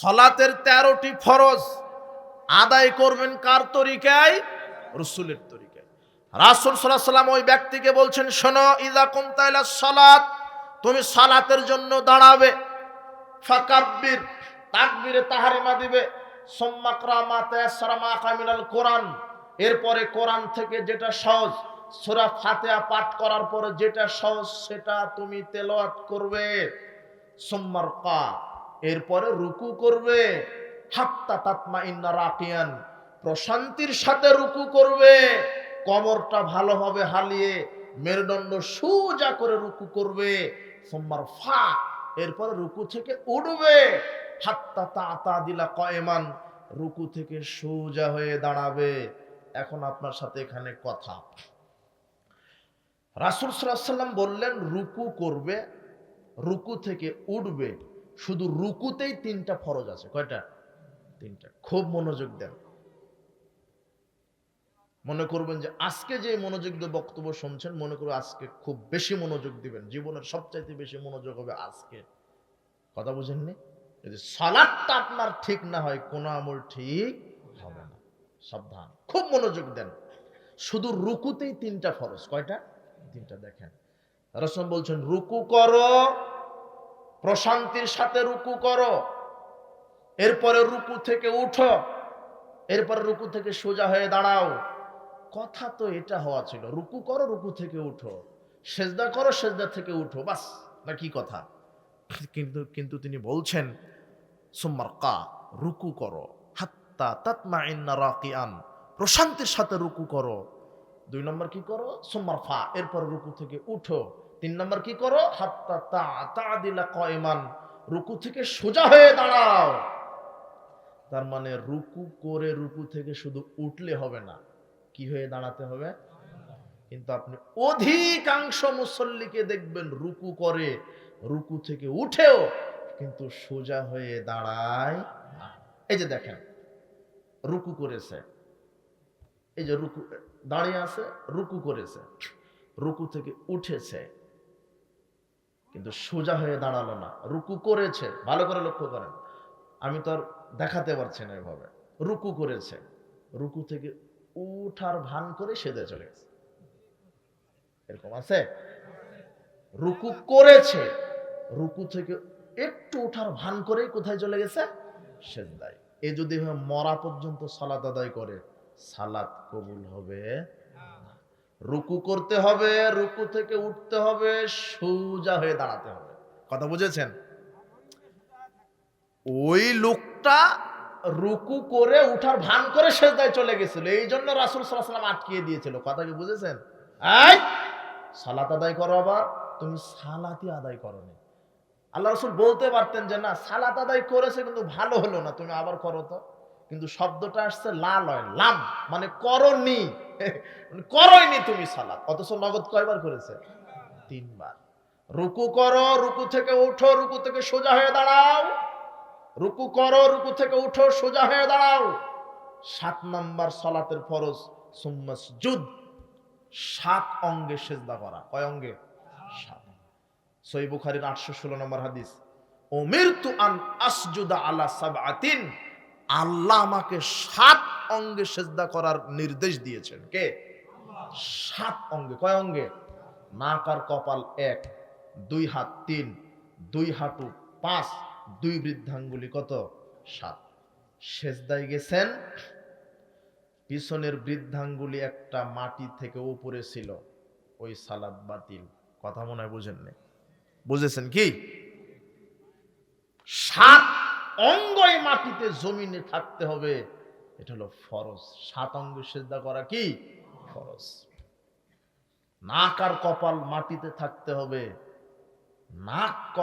সলাতের তেরোটি ফরজ আদায় করবেন কার তরিকায়? রসুলের তরিকায়। রাসুল সাল্লাহ সাল্লাম ওই ব্যক্তিকে বলছেন, শোনো ইদা কুমতাইলা সলাত, তুমি সালাতের জন্য দাঁড়াবে। ফাকাব্বির, তাকবিরে তাহারিমা দিবে। কোরআন। এরপরে কোরআন থেকে যেটা সহজ, সূরা ফাতিহা পাঠ করার পরে যেটা সহজ, সেটা তুমি তেলাওয়াত করবে। সোম্মার কা এরপরে রুকু করবে। হাত্তা তাতমা ইন্না রাকিয়ান। প্রশান্তির সাথে রুকু করবে। কমরটা ভালোভাবে হালিয়ে মেরুদণ্ড সোজা করে রুকু করবে। সোমবার ফা, এরপরে রুকু থেকে উঠবে। হাত্তা তা তা দিলা কয়মান, রুকু থেকে সোজা হয়ে দাঁড়াবে। এখন আপনার সাথে এখানে কথা। রাসুল সাল্লাম বললেন, রুকু করবে, রুকু থেকে উঠবে। শুধু রুকুতেই তিনটা ফরজ আছে। কয়টা? তিনটা। খুব মনোযোগ দেন। মনে করবেন যে আজকে যে মনোযোগ দিয়ে বক্তব্য শুনছেন, মনে করো আজকে খুব বেশি মনোযোগ দিবেন। জীবনের সবচাইতে বেশি মনোযোগ হবে আজকে। কথা বুঝেননি? যদি সালাদটা আপনার ঠিক না হয়, কোনো আমল ঠিক হবে না। সাবধান। খুব মনোযোগ দেন। শুধু রুকুতেই তিনটা ফরজ। কয়টা? তিনটা দেখেন। রসম বলছেন, রুকু করো প্রশান্তির সাথে রুকু করো। এরপরে রুকু থেকে উঠো। এরপরে রুকু থেকে সোজা হয়ে দাঁড়াও। কথা তো এটা হওয়া ছিল। রুকু করো, রুকু থেকে উঠো। সেজদা করো, সেজদা থেকে উঠো। বাস না কি কথা? কিন্তু কিন্তু তিনি বলছেন সুম্মার কা রুকু করো। হাত্তা তাতমা ইন্না রাকিয়ান প্রশান্তির সাথে রুকু করো। দুই নম্বর কি করো? সুম্মার ফা এরপর রুকু থেকে উঠো। তিন নম্বর কি করো? হাত্তা তা তা দিলা কয়মান। রুকু থেকে সোজা হয়ে দাঁড়াও। তার মানে রুকু করে রুকু থেকে শুধু উঠলে হবে না। কি হয়ে দাঁড়াতে হবে? কিন্তু আপনি অধিকাংশ মুসল্লিকে দেখবেন রুকু করে, রুকু থেকে উঠেও কিন্তু সোজা হয়ে দাঁড়ায় এই যে দেখেন, রুকু করেছে। এই যে রুকু, দাঁড়িয়ে আছে, রুকু করেছে। রুকু থেকে উঠেছে। কিন্তু সোজা হয়ে দাঁড়াল না। রুকু করেছে, ভালো করে লক্ষ্য করেন। আমি তো আর দেখাতে পারছি না এভাবে। রুকু করেছে। রুকু থেকে উঠার ভান করে সেদে চলে গেছে। এরকম আছে? রুকু করেছে। রুকু থেকে একটু উঠার ভান করে কোথায় চলে গেছে? সেজদায়। এ যদি মরা পর্যন্ত সালাত আদায় করে, সালাত কবুল হবে। রুকু করতে হবে, রুকু থেকে উঠতে হবে, সোজা হয়ে দাঁড়াতে হবে। কথা বুঝেছেন? ওই লোকটা রুকু করে উঠার ভান করে সেজদায় চলে গেছিল, এই জন্য রাসুল সাল্লাম আটকিয়ে দিয়েছিল। কথা কি বুঝেছেন? এই, সালাত আদায় করো আবার, তুমি সালাতি আদায় করো নি। আল্লাহ রসুল বলতে পারতেন যে, না, সালাত আদায় করেছে কিন্তু ভালো হলো না, তুমি আবার করো তো। কিন্তু শব্দটা আসছে লাল হয়, লাম মানে করনি করোইনি তুমি সালাত। অথচ নগদ কয়বার করেছে? তিনবার। রুকু করো, রুকু থেকে উঠো, রুকু থেকে সোজা হয়ে দাঁড়াও। রুকু করো, রুকু থেকে উঠো, সোজা হয়ে দাঁড়াও। সাত নাম্বার সলাতের ফরজ সুম্মাস সুম্মাসজুদ সাত অঙ্গে সেজদা করা। কয় অঙ্গে? সাত। সই বুখারির আটশো ষোলো নম্বর হাদিস ওমির তু আন আসজুদা আলা সাবাতিন আল্লাহ আমাকে সাত অঙ্গে সেজদা করার নির্দেশ দিয়েছেন। কে? সাত অঙ্গে। কয় অঙ্গে? নাক আর কপাল এক, দুই হাত তিন, দুই হাঁটু পাঁচ, দুই বৃদ্ধাঙ্গুলি কত? সাত। সেজদায় গেছেন, পিছনের বৃদ্ধাঙ্গুলি একটা মাটি থেকে উপরে ছিল, ওই সালাদ বাতিল। কথা মনে হয় বুঝেননি? বুঝেছেন কি? সাত অঙ্গই মাটিতে জমিনে থাকতে হবে। এটা হলো ফরজ। সাত অঙ্গ সেজদা করা কি? ফরজ। নাক আর কপাল মাটিতে থাকতে হবে। নাক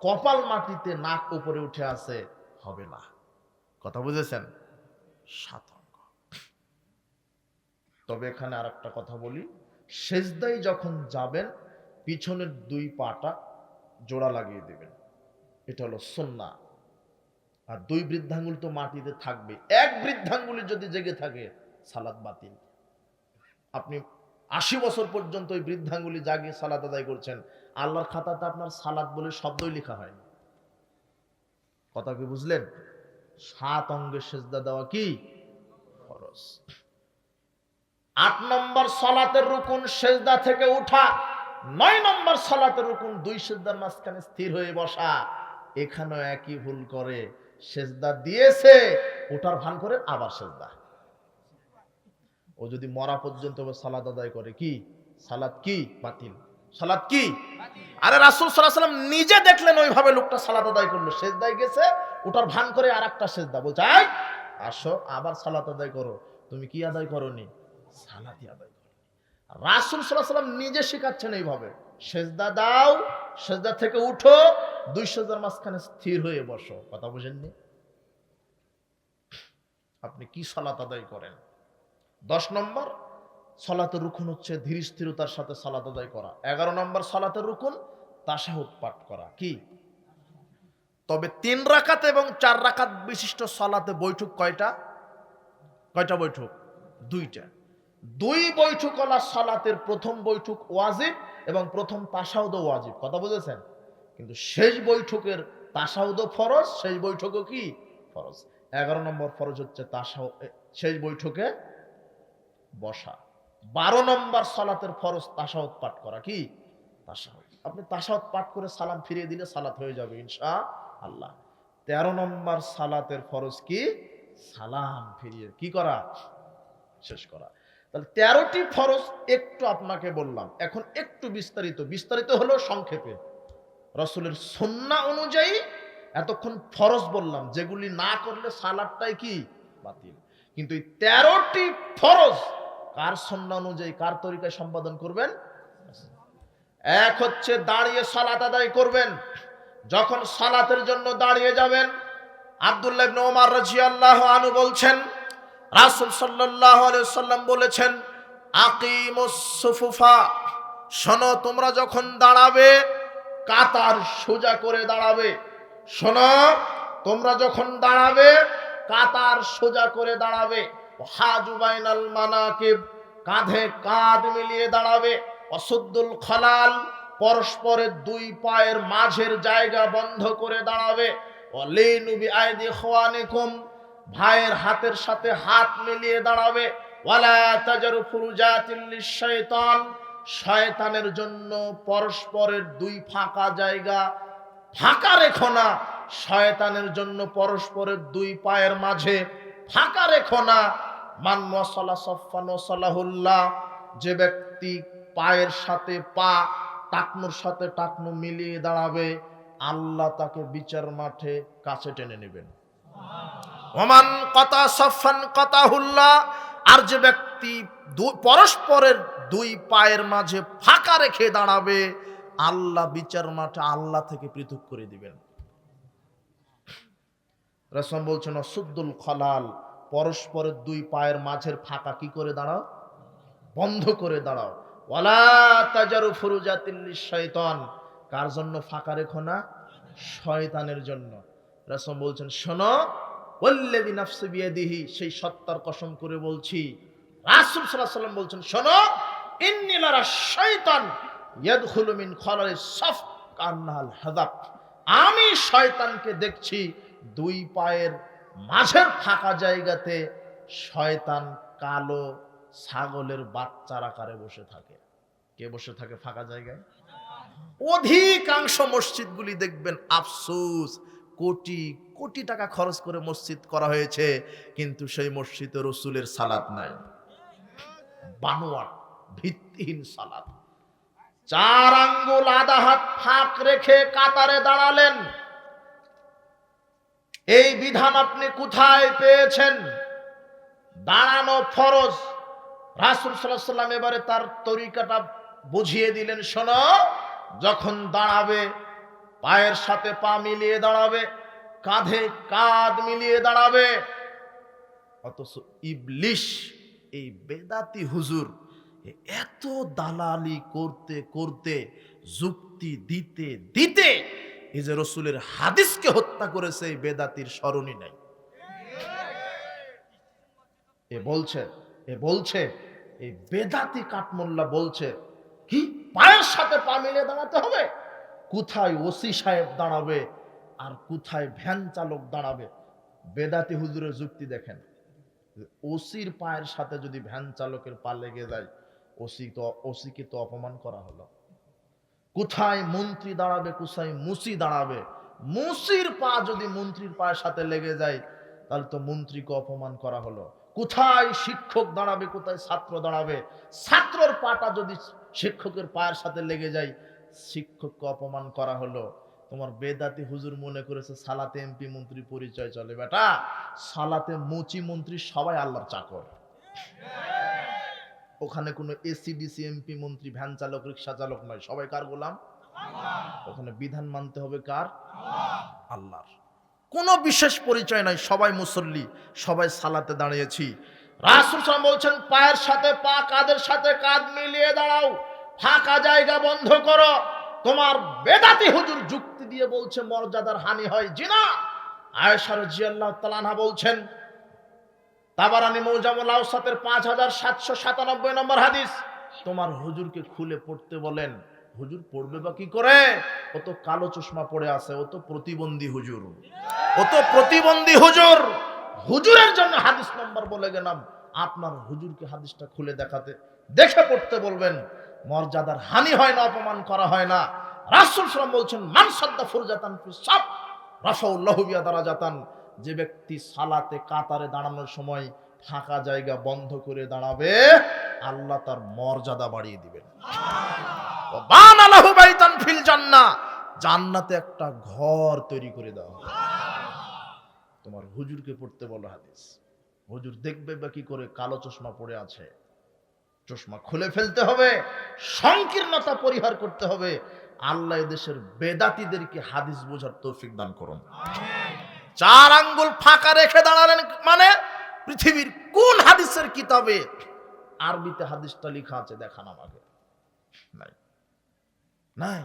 কপাল মাটিতে নাক উপরে উঠে আছে, হবে না। কথা বুঝেছেন? সাত অঙ্গ। তবে এখানে আর একটা কথা বলি। সেজদাই যখন যাবেন, পিছনের দুই পাটা জোড়া লাগিয়ে দেবেন। এটা হলো সন্না আর দুই বৃদ্ধাঙ্গুল তো মাটিতে থাকবে। এক বৃদ্ধাঙ্গুলি যদি জেগে থাকে, সালাদ বাতিল। আপনি আশি বছর পর্যন্ত ওই বৃদ্ধাঙ্গুলি জাগিয়ে সালাদ আদায় করছেন, আল্লাহর খাতাতে আপনার সালাদ বলে শব্দই লেখা হয়নি কথা কি বুঝলেন? সাত অঙ্গের সেজদা দেওয়া কি? ফরজ। আট নম্বর সলাতের রুকুন সেজদা থেকে উঠা, নয় নম্বর সলাতের রুকুন দুই সেজদার মাঝখানে স্থির হয়ে বসা, এখানেও একই ভুল করে। সেজদা দিয়েছে ওটার ভান করে আবার সেজদা। ও যদি মরা পর্যন্ত সালাদ আদায় করে কি? সালাদ কি? বাতিল। সালাদ কি? আরে রাসুল সাল্লাম নিজে দেখলেন ওইভাবে লোকটা সালাদ আদায় করল সেজদায় গেছে ওটার ভান করে আর একটা সেজদা। বলছে "এই, আসো আবার সালাত আদায় করো। তুমি কি আদায় করনি? সালাতি আদায় করো রাসুল সাল্লাহ সাল্লাম নিজে শেখাচ্ছেন এইভাবে সেজদা দাও সেজদা থেকে উঠো দুই সেজদার মাঝখানে স্থির হয়ে বসো, কথা বুঝেননি? আপনি কি সলাত আদায় করেন? দশ নম্বর, সলাতের রুকুন হচ্ছে ধীর স্থিরতার সাথে সালাত আদায় করা। এগারো নম্বর, সালাতের রুকুন তাসাহুদ পাঠ করা। কি? তবে তিন রাকাত এবং চার রাকাত বিশিষ্ট সলাতে বৈঠক কয়টা? কয়টা বৈঠক? দুইটা। দুই বৈঠকলা সালাতের প্রথম বৈঠক ওয়াজিব এবং প্রথম তাসাউদ ওয়াজিব, কথা বুঝেছেন? কিন্তু শেষ বৈঠকের তাসাউদ ফরজ, শেষ বৈঠকও কি? ফরজ। এগারো নম্বর ফরজ হচ্ছে তাসাউ শেষ বৈঠকে বসা। বারো নম্বর সালাতের ফরজ তাসাউদ পাঠ করা কি? তাসাউদ। আপনি তাসাউদ পাঠ করে সালাম ফিরিয়ে দিলে সালাত হয়ে যাবে ইনশা আল্লাহ তেরো নম্বর সালাতের ফরজ কি? সালাম ফিরিয়ে, কি করা? শেষ করা। তাহলে তেরোটি ফরজ একটু আপনাকে বললাম। এখন একটু বিস্তারিত। বিস্তারিত হলো সংক্ষেপে। রসুলের সন্না অনুযায়ী এতক্ষণ ফরজ বললাম, যেগুলি না করলে সালাদটাই কি? বাতিল। কিন্তু এই তেরোটি ফরজ কার সন্না অনুযায়ী, কার তরিকায় সম্পাদন করবেন? এক হচ্ছে দাঁড়িয়ে সালাত আদায় করবেন। যখন সালাতের জন্য দাঁড়িয়ে যাবেন, আব্দুল্লাহ ইবনে ওমর আনহু বলছেন, রাসূল সাল্লাল্লাহু সাল্লাম বলেছেন, আকিমুস সুফুফা শোনো, তোমরা যখন দাঁড়াবে কাতার সোজা করে দাঁড়াবে। শোনো, তোমরা যখন দাঁড়াবে, কাতার সোজা করে দাঁড়াবে। হাজু বাইনাল মানাকিব, কাঁধে কাঁধ মিলিয়ে দাঁড়াবে। অসুদ্দুল খলাল পরস্পরের দুই পায়ের মাঝের জায়গা বন্ধ করে দাঁড়াবে। অলিনুবি আইদি খোয়ানিকুম ভাইয়ের হাতের সাথে হাত মিলিয়ে দাঁড়াবে। ওয়ালা তাজারু ফুরুজাতিল লিশাইতান শয়তানের জন্য পরস্পরের দুই ফাঁকা জায়গা। ফাঁকা রেখো না। শয়তানের জন্য পরস্পরের দুই পায়ের মাঝে ফাঁকা রেখো না। মান মশলা সফান সালাহুল্লাহ যে ব্যক্তি পায়ের সাথে পা, টাকনুর সাথে টাকনু মিলিয়ে দাঁড়াবে, আল্লাহ তাকে বিচার মাঠে কাছে টেনে নেবেন। ওমান কথা সফান কথা হুল্লা আর যে ব্যক্তি দু- পরস্পরের দুই পায়ের মাঝে ফাঁকা রেখে দাঁড়াবে, আল্লাহ বিচার মাঠে আল্লাহ থেকে পৃথক করে দিবেন। রসম বলছেন অসুদ্দুল খলাল, পরস্পরের দুই পায়ের মাঝের ফাঁকা কি করে দাঁড়াও? বন্ধ করে দাঁড়াও। ওয়ালা তাজারু ফুরুজাতিল্লি শয়তান কার জন্য ফাঁকা রেখো না? শয়তানের জন্য। রসম বলছেন, শোনো ওল্লেদি নাফসে বিয়াদিহি, সেই সত্তার কসম করে বলছি রাসূল আলাইহি সাল্লাম বলছেন, শোনো, ইন্নী লারা শয়তান ইয়াদখুলু খলালি সাফ কান্নাল আমি শয়তানকে দেখছি দুই পায়ের মাঝের ফাঁকা জায়গাতে শয়তান কালো ছাগলের বাচ্চার আকারে বসে থাকে। কে বসে থাকে ফাঁকা জায়গায়? অধিকাংশ মসজিদগুলি দেখবেন আফসোস, কোটি কোটি টাকা খরচ করে মসজিদ করা হয়েছে, কিন্তু সেই মসজিদে রসুলের সালাদ নাই। বানোয়াট ভিত্তিহীন সালাদ। চার আঙ্গুল আধা হাত ফাঁক রেখে কাতারে দাঁড়ালেন। এই বিধান আপনি কোথায় পেয়েছেন? দাঁড়ানো ফরজ। রাসুল সাল্লাম এবারে তার তরিকাটা বুঝিয়ে দিলেন, শোনো, যখন দাঁড়াবে, পায়ের সাথে পা মিলিয়ে দাঁড়াবে, কাঁধে কাঁধ মিলিয়ে দাঁড়াবে, অথচ ইবলিশ এই বেদাতি হুজুর এত দালালি করতে করতে, যুক্তি দিতে দিতে এই যে রসুলের হাদিসকে হত্যা করেছে এই বেদাতির স্মরণই নাই এ বলছে এ বলছে, এই বেদাতি কাঠমোল্লা বলছে, কি পায়ের সাথে পা মিলিয়ে দাঁড়াতে হবে? কোথায় ওসি সাহেব দাঁড়াবে আর কোথায় ভ্যান চালক দাঁড়াবে? বেদাতি হুজুরের যুক্তি দেখেন। ওসির পায়ের সাথে যদি ভ্যান চালকের পা লেগে যায়, ওসি তো, ওসিকে তো অপমান করা হলো। কোথায় মন্ত্রী দাঁড়াবে, কোথায় মুসি দাঁড়াবে? মুসির পা যদি মন্ত্রীর পায়ের সাথে লেগে যায়, তাহলে তো মন্ত্রীকে অপমান করা হলো। কোথায় শিক্ষক দাঁড়াবে, কোথায় ছাত্র দাঁড়াবে? ছাত্রর পাটা যদি শিক্ষকের পায়ের সাথে লেগে যায়, শিক্ষককে অপমান করা হলো। তোমার বেদাতি হুজুর মনে করেছে, সালাতে এমপি মন্ত্রী পরিচয় চলে। বেটা, সালাতে মুচি মন্ত্রী সবাই আল্লাহর চাকর। ওখানে কোনো এসিডিসি এমপি মন্ত্রী, ভ্যান চালক, রিক্সা চালক নয় সবাই কার গোলাম? ওখানে বিধান মানতে হবে কার? আল্লাহর। কোনো বিশেষ পরিচয় নাই, সবাই মুসল্লি, সবাই সালাতে দাঁড়িয়েছি। রাসূল বলছেন, পায়ের সাথে পা কাদের সাথে কাঁধ মিলিয়ে দাঁড়াও। ফাঁকা জায়গা বন্ধ করো। তোমার বেদাতি হুজুর যুক্তি দিয়ে বলছে, মর্যাদার হানি হয় জি না আয়েশা রাদিয়াল্লাহু তাআলা বলছেন, তাবারানি মৌজামুল আওসাতের পাঁচ হাজার সাতশো সাতানব্বই নম্বর হাদিস, তোমার হুজুরকে খুলে পড়তে বলেন, হুজুর পড়বে বা কি করে? ও তো কালো চশমা পড়ে আছে, ও তো প্রতিবন্ধী হুজুর। ও তো প্রতিবন্ধী হুজুর। হুজুরের জন্য হাদিস নম্বর বলে গেলাম, আপনার হুজুরকে হাদিসটা খুলে দেখাতে, দেখে পড়তে বলবেন। মর্যাদার হানি হয় না, অপমান করা হয় না। রাসূল সাল্লাল্লাহু বলছেন, মান সাদ্দা ফুরজাতান সাব রাফাউল্লাহু বিয়া যে ব্যক্তি সালাতে কাতারে দাঁড়ানোর সময় ফাঁকা জায়গা বন্ধ করে দাঁড়াবে, আল্লাহ তার মর্যাদা বাড়িয়ে দিবেন। ফিল জান্নাতে একটা ঘর তৈরি করে হবে। তোমার হুজুরকে পড়তে বলো হাদিস। হুজুর দেখবে বা কি করে? কালো চশমা পড়ে আছে। চশমা খুলে ফেলতে হবে, সংকীর্ণতা পরিহার করতে হবে। আল্লাহ এদেশের বেদাতিদেরকে হাদিস বোঝার তৌফিক দান করুন। চার আঙ্গুল ফাঁকা রেখে দাঁড়ালেন মানে পৃথিবীর কোন হাদিসের কিতাবে? আরবিতে হাদিসটা লেখা আছে, দেখান আমাকে। নাই। নাই।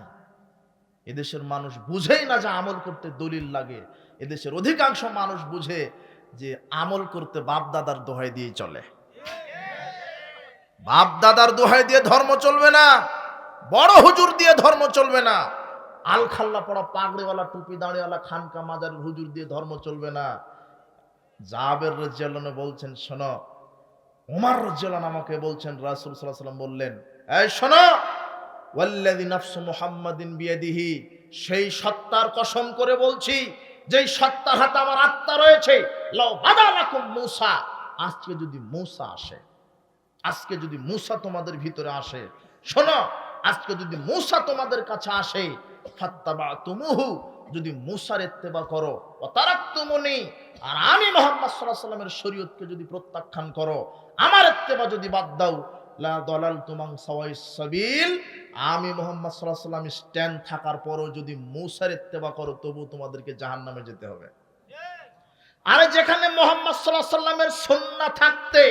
এদেশের মানুষ বুঝেই না যে আমল করতে দলিল লাগে। এদেশের অধিকাংশ মানুষ বুঝে যে আমল করতে বাপ দাদার দোহাই দিয়ে চলে। বাপ দাদার দোহাই দিয়ে ধর্ম চলবে না, বড় হুজুর দিয়ে ধর্ম চলবে না আল খাল্লা পড়া পাগড়িওয়ালা, টুপি দাঁড়িওয়ালা, খানকা মাজারের হুজুর দিয়ে ধর্ম চলবে না। জাবের রাজিয়াল্লাহ বলছেন, শোনো উমার রাজিয়াল্লাহ আমাকে বলছেন, রাসূল আলাইহি সাল্লাম বললেন, এই শোনো, ওয়াল্লাযী নাফসু মুহাম্মাদিন বিয়াদিহি, সেই সত্তার কসম করে বলছি, যেই সত্তার হাতে আমার আত্মা রয়েছে, লাউ বাদালাকুম মূসা। আজকে যদি মূসা আসে আজকে যদি মূসা তোমাদের ভিতরে আসে শোনো আজকে যদি মূসা তোমাদের কাছে আসে ফাত্তাবা তুমুহু যদি মূসার ইত্তেবা করো ও তারাক্তুমুনি আর আমি মোহাম্মদ আলাইহি সাল্লামের শরীয়তকে যদি প্রত্যাখ্যান করো আমার ইত্তেবা যদি বাদ দাও লা দলাল তুমাং সাওয়াইস সাবিল আমি মোহাম্মদ আলাইহি সাল্লাম স্ট্যান্ড থাকার পরও যদি মূসার ইত্তেবা করো তবু তোমাদেরকে জাহান্নামে যেতে হবে। আরে যেখানে মোহাম্মদ আলাইহি সাল্লামের সুন্নাহ থাকতে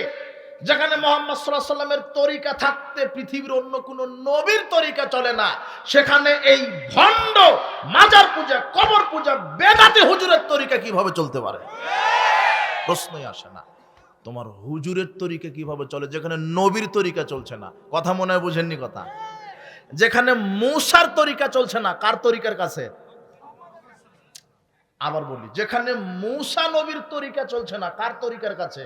যেখানে মোহাম্মদ সাল্লাহ সাল্লামের তরিকা থাকতে পৃথিবীর অন্য কোন নবীর তরিকা চলে না, সেখানে এই ভণ্ড মাজার পূজা, কবর পূজা, বেদাতে হুজুরের তরিকা কীভাবে চলতে পারে? প্রশ্নই আসে না। তোমার হুজুরের তরিকা কীভাবে চলে, যেখানে নবীর তরিকা চলছে না? কথা মনে হয় বুঝেননি কথা? যেখানে মূসার তরিকা চলছে না, কার তরিকার কাছে? আবার বলি, যেখানে মূসা নবীর তরিকা চলছে না, কার তরিকার কাছে?